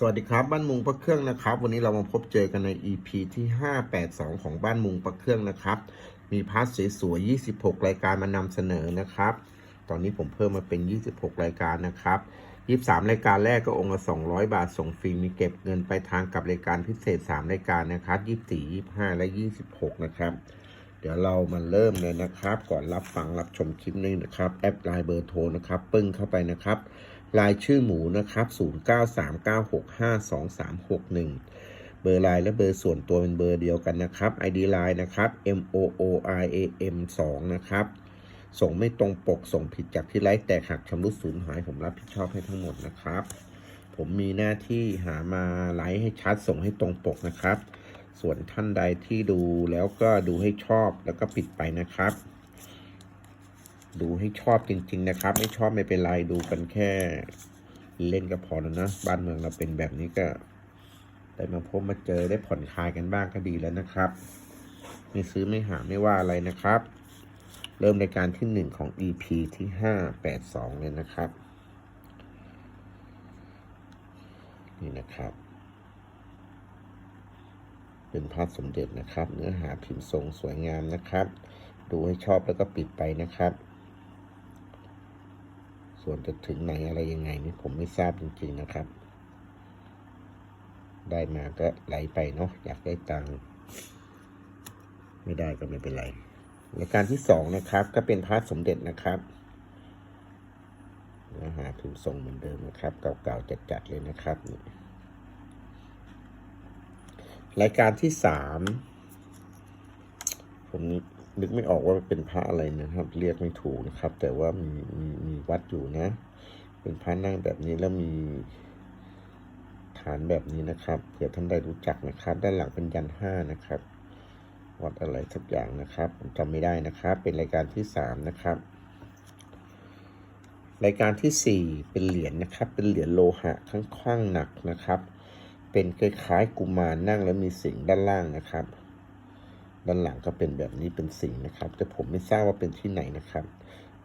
สวัสดีครับบ้านมุงพระเครื่องนะครับ วันนี้เรามาพบเจอกันใน EP ที่ 582 ของบ้านมุงพระเครื่องนะครับ มีพาร์ทสวยๆ26 รายการมานำเสนอนะครับ ตอนนี้ผมเพิ่มมาเป็น 26 รายการนะครับ 23 รายการแรกก็องค์ละ200 บาทส่งฟรีมีเก็บเงินไปทางกับรายการพิเศษ 3 รายการนะครับ24 25 และ 26 นะครับ เดี๋ยวเรามาเริ่มเลยนะครับ ก่อนรับฟังรับชมคลิปนี้นะครับแอปไลน์เบอร์โทรนะครับ ปึ้งเข้าไปนะครับ รายชื่อหมูนะครับ 0939652361 เบอร์ไลน์และเบอร์ส่วนตัวเป็นเบอร์เดียวกันนะครับ ID ไลน์นะครับ M O O I A M 2นะครับ ส่งไม่ตรงปกส่งผิดจากที่ไลฟ์แตกหักชำรุดสูญหาย ผมรับผิดชอบให้ทั้งหมดนะครับ ผมมีหน้าที่หามาไลฟ์ให้ชัดส่งให้ตรงปกนะครับ ส่วนท่านใดที่ดูแล้วก็ดูให้ชอบแล้วก็ปิดไปนะครับ ดูให้ชอบจริง ๆ นะครับ ไม่ชอบไม่เป็นไรดูกันแค่เล่นก็พอแล้วนะ บ้านเมืองเราเป็นแบบนี้ก็ได้มาพบมาเจอได้ผ่อนคลายกันบ้างก็ดีแล้วนะครับไม่ซื้อไม่หาไม่ว่าอะไรนะครับ เริ่มในการที่หนึ่งของ EP ที่ห้าแปดสองเลยนะครับ นี่นะครับ เป็นพระสมเด็จนะครับ เนื้อหาพิมพ์ทรงสวยงามนะครับ ดูให้ชอบแล้วก็ปิดไปนะครับ ส่วนจะถึงไหนอะไรยังไงนี่ผมไม่ทราบจริง ๆนะครับ ได้มาก็ไหลไปเนาะอยากได้ตังค์ไม่ได้ก็ไม่เป็นไรรายการที่สองนะครับ ก็เป็นพระสมเด็จนะครับเนื้อหาพิมพ์ทรงเหมือนเดิมนะครับ เก่าๆจัดๆเลยนะครับนี่รายการที่สามผมนึ นึกไม่ออกว่าเป็นพระอะไรนะครับ เรียกไม่ถูกนะครับ แต่ว่ามีมีมีวัดอยู่นะ เป็นพระนั่งแบบนี้แล้วมีฐานแบบนี้นะครับเผื่อท่านใดรู้จักนะครับ ด้านหลังเป็นยันห้านะครับ วัดอะไรสักอย่างนะครับผมจำไม่ได้นะครับ เป็นรายการที่สามนะครับ รายการที่สี่เป็นเหรียญนะครับ เป็นเหรียญโลหะข้างข้างหนักนะครับ เป็นคล้ายๆกุมารนั่งแล้วมีสิงด้านล่างนะครับ ด้านหลังก็เป็นแบบนี้เป็นสิงนะครับ แต่ผมไม่ทราบว่าเป็นที่ไหนนะครับ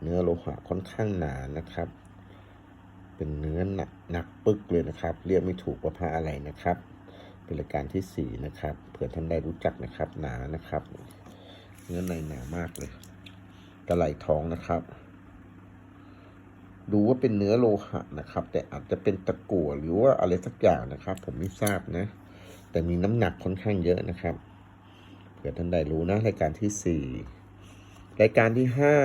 เนื้อโลหะค่อนข้างหนานะครับ เป็นเนื้อหนักหนักปึกเลยนะครับ เรียกไม่ถูกว่าพระอะไรนะครับ เป็นรายการที่สี่นะครับเผื่อท่านได้รู้จักนะครับ หนานะครับ เนื้อในหนามากเลยกระไหลทองนะครับ ดูว่าเป็นเนื้อโลหะนะครับ แต่อาจจะเป็นตะกั่วหรือว่าอะไรสักอย่างนะครับ ผมไม่ทราบนะ แต่มีน้ำหนักค่อนข้างเยอะนะครับ เผื่อท่านใดรู้นะรายการที่สี่รายการที่ห้า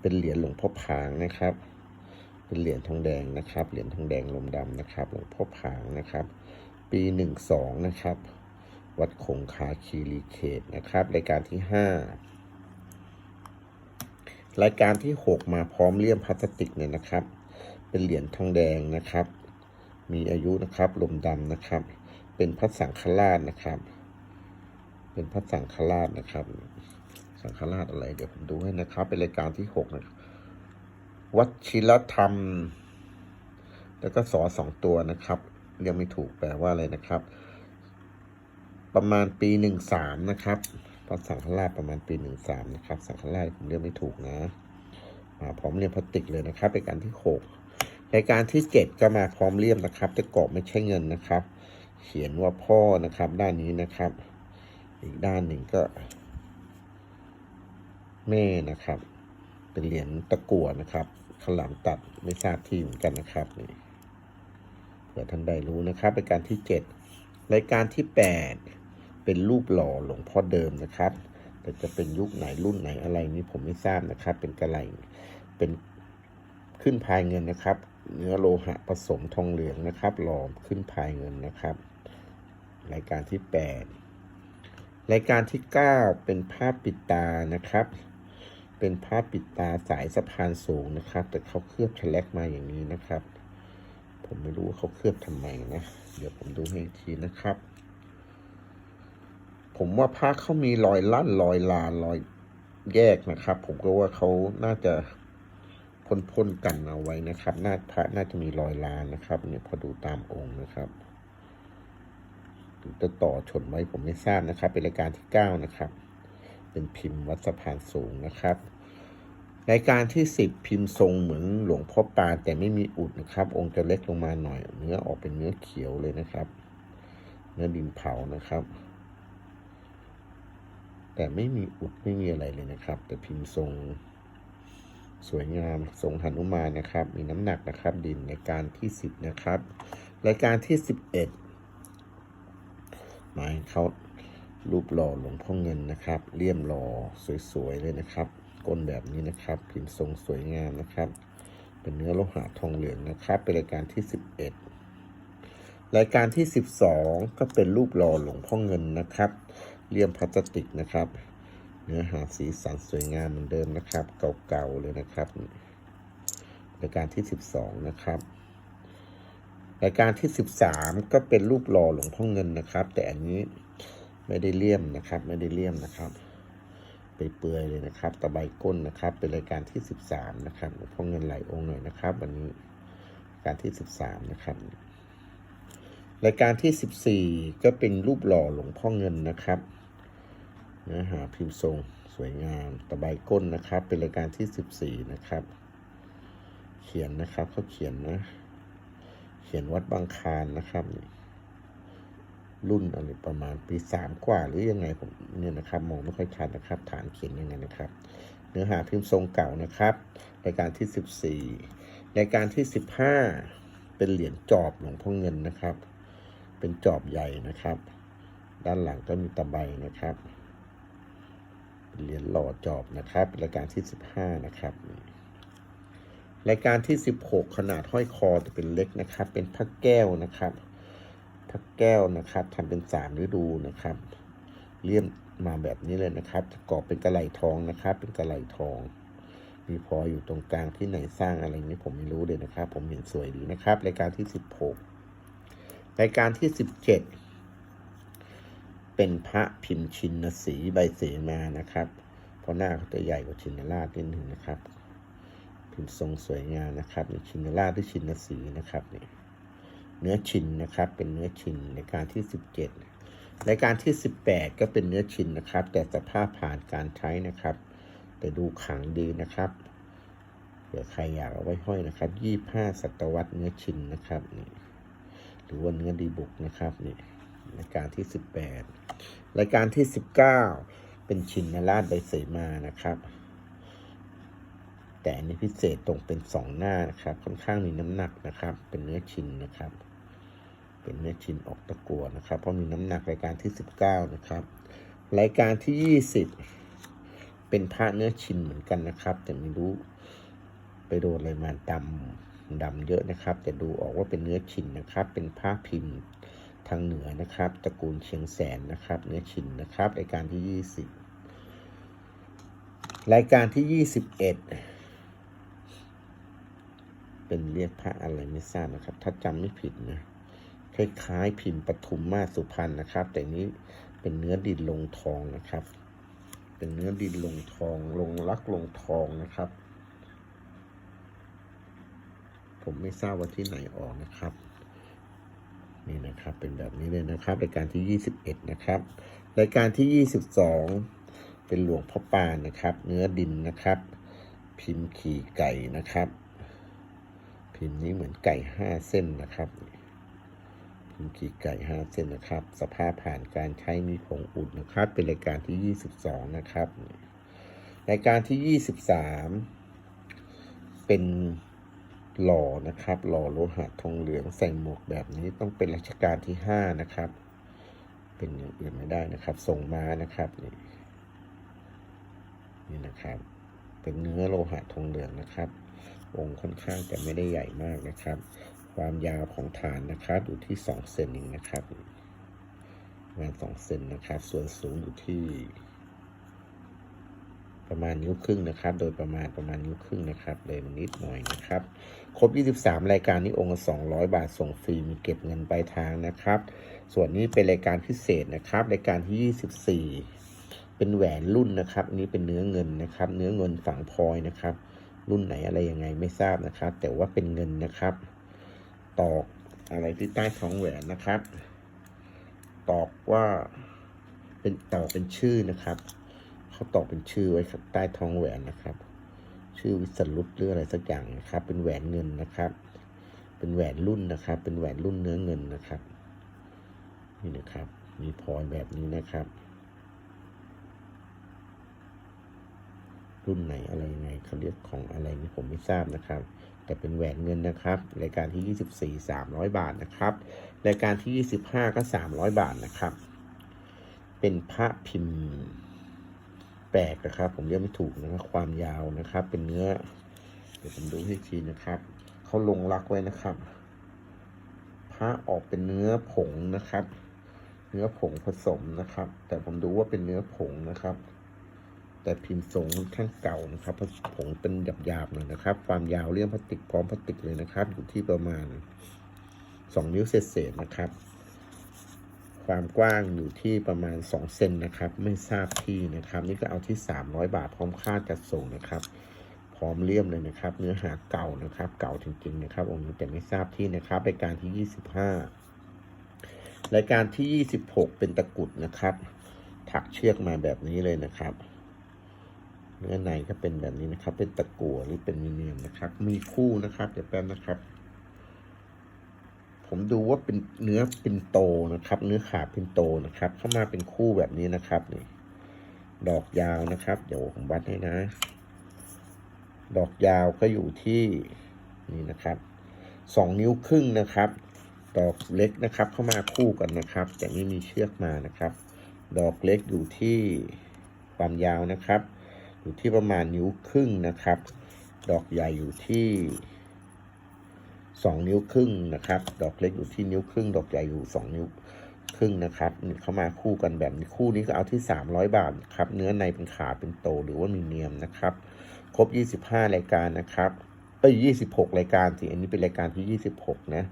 เป็นเหรียญหลวงพ่อผางนะครับ เป็นเหรียญทองแดงนะครับ เหรียญทองแดงลมดำนะครับ หลวงพ่อผางนะครับ ปีหนึ่งสองนะครับ วัดคงคาคีรีเขตนะครับ รายการที่ห้ารายการที่หกมาพร้อมเลี่ยมพลาสติกเนี่ยนะครับ เป็นเหรียญทองแดงนะครับ มีอายุนะครับลมดำนะครับ เป็นพระสังฆราชนะครับ เป็นพระสังฆราชนะครับ สังฆราชอะไร เดี๋ยวผมดูให้นะครับ เป็นรายการที่หกนะครับวัชิรธรรม แล้วก็สอสองตัวนะครับเรียกไม่ถูกแปลว่าอะไรนะครับ ประมาณปีหนึ่งสามนะครับพระสังฆราชประมาณปีหนึ่งสามนะครับ สังฆราชผมเรียกไม่ถูกนะมาพร้อมเลี่ยมพลาสติกเลยนะครับเป็นการที่หกรายการที่เจ็ดก็มาพร้อมเลี่ยมนะครับ แต่กรอบไม่ใช่เงินนะครับ เขียนว่าพ่อนะครับ ด้านนี้นะครับ อีกด้านหนึ่งก็ แม่นะครับ เป็นเหรียญตะกั่วนะครับขลามตัดไม่ทราบที่เหมือนกันนะครับนี่เผื่อท่านใดรู้นะครับรายการที่เจ็ดรายการที่แปดเป็นรูปหล่อหลวงพ่อเดิมนะครับ แต่จะเป็นยุคไหนรุ่นไหนอะไรนี้ผมไม่ทราบนะครับ เป็นกระไหลเป็นขึ้นพายเงินนะครับ เนื้อโลหะผสมทองเหลืองนะครับหลอมขึ้นพายเงินนะครับ รายการที่แปด รายการที่เก้าเป็นภาพปิดตานะครับ เป็นผ้าปิดตาสายสะพานสูงนะครับ แต่เขาเคลือบแฉลกมาอย่างนี้นะครับ ผมไม่รู้ว่าเขาเคลือบทำไมนะ เดี๋ยวผมดูให้อีกทีนะครับ ผมว่าผ้าเขามีรอยลั่นรอยลานรอยแยกนะครับ ผมก็ว่าเขาน่าจะพ่นๆกันเอาไว้นะครับ หน้าพระน่าจะมีรอยลานนะครับ เนี่ยพอดูตามองค์นะครับ จะต่อชนไหมผมไม่ทราบนะครับ เป็นรายการที่ 9 นะครับ เป็นพิมพ์วัดสะพานสูงนะครับ รายการที่ 10 พิมพ์ทรงเหมือนหลวงพ่อปานแต่ไม่มีอุดนะครับ องค์จะเล็กลงมาหน่อย เนื้อออกเป็นเนื้อเขียวเลยนะครับ เนื้อดินเผานะครับ แต่ไม่มีอุดไม่มีอะไรเลยนะครับ แต่พิมพ์ทรงสวยงามทรงหนุมานนะครับ มีน้ำหนักนะครับ ดินในการที่ 10 นะครับ รายการที่ 11 ไม้เขารูปหล่อหลวงพ่อเงินนะครับ เลี่ยมหล่อสวยๆเลยนะครับก้นแบบนี้นะครับ พิมพ์ทรงสวยงามนะครับ เป็นเนื้อโลหะทองเหลืองนะครับ เป็นรายการที่ 11 รายการที่ 12 ก็เป็นรูปหล่อหลวงพ่อเงินนะครับ เลี่ยมพลาสติกนะครับ เนื้อหาสีสันสวยงามเหมือนเดิมนะครับ เก่าๆเลยนะครับ รายการที่ 12 นะครับ รายการที่สิบสามก็เป็นรูปหล่อหลวงพ่อเงินนะครับ แต่อันนี้ไม่ได้เลี่ยมนะครับ ไม่ได้เลี่ยมนะครับไปเปื่อยเลยนะครับตะไบก้นนะครับ เป็นรายการที่สิบสามนะครับหลวงพ่อเงินไหลองค์หน่อยนะครับ วันนี้การที่สิบสามนะครับ รายการที่สิบสี่ก็เป็นรูปหล่อหลวงพ่อเงินนะครับเนื้อหาพิมพ์ทรงสวยงามตะไบก้นนะครับ เป็นรายการที่สิบสี่นะครับ เขียนนะครับเขาเขียนนะ ขียนวัดบางคารนะครับ รุ่นอะไรประมาณปีสามกว่าหรือยังไงผมเนี่ยนะครับมองไม่ค่อยชัดนะครับ ฐานเขียนยังไงนะครับ เนื้อหาพิมพ์ทรงเก่านะครับรายการที่สิบสี่รายการที่สิบห้าเป็นเหรียญจอบหลวงพ่อเงินนะครับ เป็นจอบใหญ่นะครับ ด้านหลังก็มีตะไบนะครับเหรียญหล่อจอบนะครับรายการที่สิบห้านะครับ รายการที่สิบหกขนาดห้อยคอจะเป็นเล็กนะครับ เป็นพระแก้วนะครับพระแก้วนะครับทำเป็นสามฤดูนะครับเลี่ยมมาแบบนี้เลยนะครับจะกรอบเป็นกระไหลทองนะครับ เป็นกระไหลทอง มีพออยู่ตรงกลางที่ไหนสร้างอะไรนี้ผมไม่รู้เลยนะครับ ผมเห็นสวยดีนะครับ รายการที่สิบหกรายการที่สิบเจ็ดเป็นพระพิมพ์ชินสีใบเสมานะครับ เพราะหน้าเขาจะใหญ่กว่าชินราชนิดหนึ่งนะครับ พิมพ์ทรงสวยงามนะครับนี่ชินราชหรือชินสีนะครับเนี่ยเนื้อชินนะครับ เป็นเนื้อชินในการที่สิบเจ็ดรายการที่สิบแปดก็เป็นเนื้อชินนะครับ แต่สภาพผ่านการใช้นะครับ แต่ดูขังดีนะครับเผื่อใครอยากเอาไว้ห้อยนะครับยี่ห้าศตวรรษเนื้อชินนะครับนี่หรือว่าเนื้อดีบุกนะครับนี่รายการที่สิบแปดรายการที่สิบเก้าเป็นชินนราชใบเสมานะครับ แต่อันนี้พิเศษตรงเป็นสองหน้านะครับ ค่อนข้างมีน้ำหนักนะครับ เป็นเนื้อชินนะครับ เป็นเนื้อชินออกตะกัวนะครับ เพราะมีน้ำหนักรายการที่สิบเก้านะครับ รายการที่ยี่สิบเป็นพระเนื้อชินเหมือนกันนะครับ แต่ไม่รู้ไปโดนอะไรมาดำดำเยอะนะครับ แต่ดูออกว่าเป็นเนื้อชินนะครับ เป็นผ้าพิมพ์ทางเหนือนะครับ ตระกูลเชียงแสนนะครับ เนื้อชินนะครับ รายการที่ยี่สิบรายการที่ยี่สิบเอ็ด เป็นเรียกพระอะไรไม่ทราบนะครับ ถ้าจำไม่ผิดนะคล้ายๆพิมพ์ปทุมมาสุพรรณนะครับ แต่นี้เป็นเนื้อดินลงทองนะครับ เป็นเนื้อดินลงทอง ลงลักลงทองนะครับ ผมไม่ทราบว่าที่ไหนออกนะครับนี่นะครับเป็นแบบนี้เลยนะครับรายการที่ยี่สิบเอ็ดนะครับรายการที่ยี่สิบสองเป็นหลวงพ่อปานนะครับ เนื้อดินนะครับ พิมพ์ขี่ไก่นะครับ พิมพ์นี้เหมือนไก่ห้าเส้นนะครับ พิมพ์ขี่ไก่ห้าเส้นนะครับ สภาพผ่านการใช้มีผงอุดนะครับ เป็นรายการที่ยี่สิบสองนะครับ รายการที่ยี่สิบสามเป็นหล่อนะครับ หล่อโลหะทองเหลืองใส่หมวกแบบนี้ต้องเป็นรัชกาลที่ห้านะครับ เป็นอย่างอื่นไม่ได้นะครับทรงม้านะครับนี่นี่นะครับ เป็นเนื้อโลหะทองเหลืองนะครับ องค์ค่อนข้างแต่ไม่ได้ใหญ่มากนะครับ ความยาวของฐานนะครับ อยู่ที่สองเซนเองนะครับประมาณสองเซนนะครับ ส่วนสูงอยู่ที่ประมาณนิ้วครึ่งนะครับ โดยประมาณประมาณนิ้วครึ่งนะครับ เลยนิดหน่อยนะครับ ครบ 23 รายการนี้องค์ละ200 บาทส่งฟรีมีเก็บเงินปลายทางนะครับ ส่วนนี้เป็นรายการพิเศษนะครับ รายการที่ 24 เป็นแหวนรุ่นนะครับอันนี้เป็นเนื้อเงินนะครับ เนื้อเงินฝังพลอยนะครับ รุ่นไหนอะไรยังไงไม่ทราบนะครับ แต่ว่าเป็นเงินนะครับ ตอกอะไรที่ใต้ท้องแหวนนะครับ ตอกว่าเป็นตอกเป็นชื่อนะครับเขาตอกเป็นชื่อไว้ครับใต้ท้องแหวนนะครับ ชื่อวิสรุตหรืออะไรสักอย่างนะครับ เป็นแหวนเงินนะครับ เป็นแหวนรุ่นนะครับ เป็นแหวนรุ่นเนื้อเงินนะครับ นี่นะครับ มีพลอยแบบนี้นะครับ รุ่นไหนอะไรยังไงเขาเรียกของอะไรนี่ผมไม่ทราบนะครับ แต่เป็นแหวนเงินนะครับ รายการที่ 24 300 บาทนะครับ รายการที่ 25 ก็ 300 บาทนะครับ เป็นพระพิมพ์แปลกนะครับ ผมเรียกไม่ถูกนะครับความยาวนะครับ เป็นเนื้อ เดี๋ยวผมดูให้ทีนะครับเขาลงรักไว้นะครับ พระออกเป็นเนื้อผงนะครับ เนื้อผงผสมนะครับ แต่ผมดูว่าเป็นเนื้อผงนะครับ แต่พิมพ์ทรงค่อนข้างเก่านะครับผงเป็นหยาบๆหน่อยนะครับ ความยาวเลี่ยมพลาสติกพร้อมพลาสติกเลยนะครับ อยู่ที่ประมาณสองนิ้วเศษๆนะครับ ความกว้างอยู่ที่ประมาณ 2 เซนนะครับ ไม่ทราบที่นะครับ นี่ก็เอาที่ 300 บาทพร้อมค่าจัดส่งนะครับ พร้อมเลี่ยมเลยนะครับ เนื้อหาเก่านะครับ เก่าจริงๆนะครับองค์นี้แต่ไม่ทราบที่นะครับรายการที่ 25 รายการที่ 26 เป็นตะกุดนะครับ ถักเชือกมาแบบนี้เลยนะครับ เนื้อในก็เป็นแบบนี้นะครับ เป็นตะกั่วหรือเป็นมีเนียมนะครับ มีคู่นะครับ เดี๋ยวแป๊บนะครับ ผมดูว่าเป็นเนื้อเปินโตนะครับ เนื้อขาเปินโตนะครับ เข้ามาเป็นคู่แบบนี้นะครับนี่ดอกยาวนะครับ เดี๋ยวผมวัดให้นะ ดอกยาวก็อยู่ที่นี่นะครับสองนิ้วครึ่งนะครับ ดอกเล็กนะครับ เข้ามาคู่กันนะครับ แต่ไม่มีเชือกมานะครับ ดอกเล็กอยู่ที่ความยาวนะครับ อยู่ที่ประมาณนิ้วครึ่งนะครับ ดอกใหญ่อยู่ที่สองนิ้วครึ่งนะครับ ดอกเล็กอยู่ที่นิ้วครึ่ง ดอกใหญ่อยู่สองนิ้วครึ่งนะครับมีเข้ามาคู่กันแบบนี้คู่นี้ก็เอาที่สามร้อยบาทครับ เนื้อในเป็นขาเป็นโตหรือว่ามีเนียมนะครับ ครบยี่สิบห้ารายการนะครับเอ้ยยี่สิบหกรายการสิ อันนี้เป็นรายการที่ยี่สิบหกนะ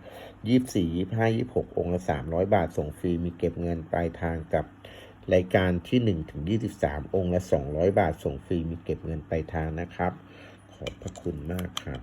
ยี่สี่ยี่ห้ายี่หกองค์ละสามร้อยบาทส่งฟรี มีเก็บเงินปลายทางกับ รายการที่หนึ่งถึงยี่สิบสามองค์ละสองร้อยบาทส่งฟรีมีเก็บเงินปลายทางนะครับ ขอบพระคุณมากครับ